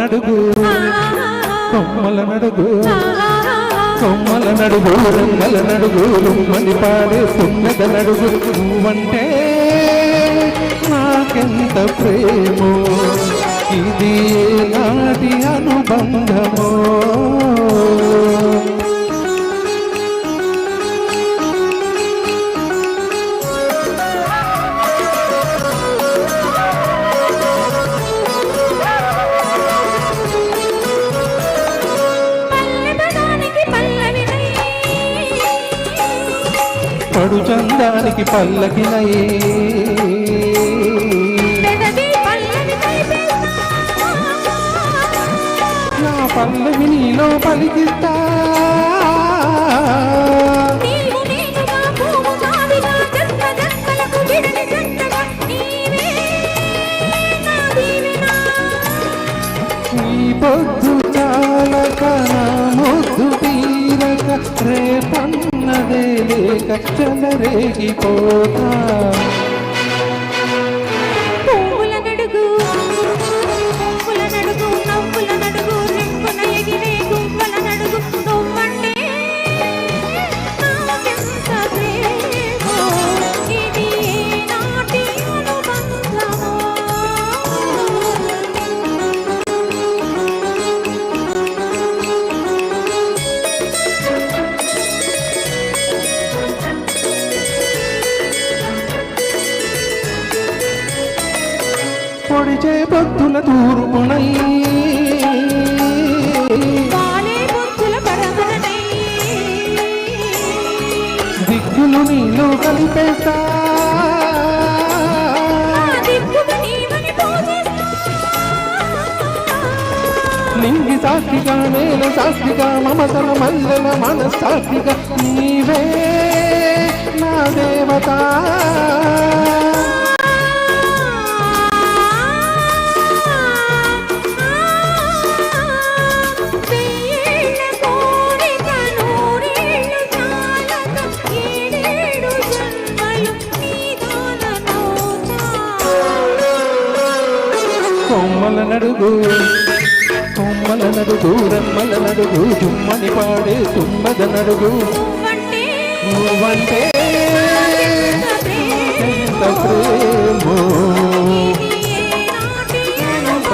నడుగు. కొమ్మల నడుగు. కొమ్మల నడుగు రంగల నడుగు. రుమ్మని పాడే సున్నత నడుగు. నువ్వంటే నాకెంత ప్రేమో. పడు చందానికి పల్లకినై పెదవి పల్లవినై పెన్నా నా పల్లవి నీలో పలికిస్తా. పొద్దు చాలక ముద్దు తీరక మనదే లేక చెలరేగిపోతా పొడిచే పొద్దుల తూర్పునై. దిక్కులు నీలో కలిపేస్తా. నింగి సాక్షిగా నేను సాక్షిగా మమతల మల్లెల మనసాక్షిగా నీవే నా దేవత. కొమ్మల నడుగు కొమ్మల నడుగు రమ్మల నడుగు జుమ్మని పాడే తుమ్మద నడుగు నువ్వంటే నువ్వంటే ఎంత ప్రేమో ఇది ఏనాటి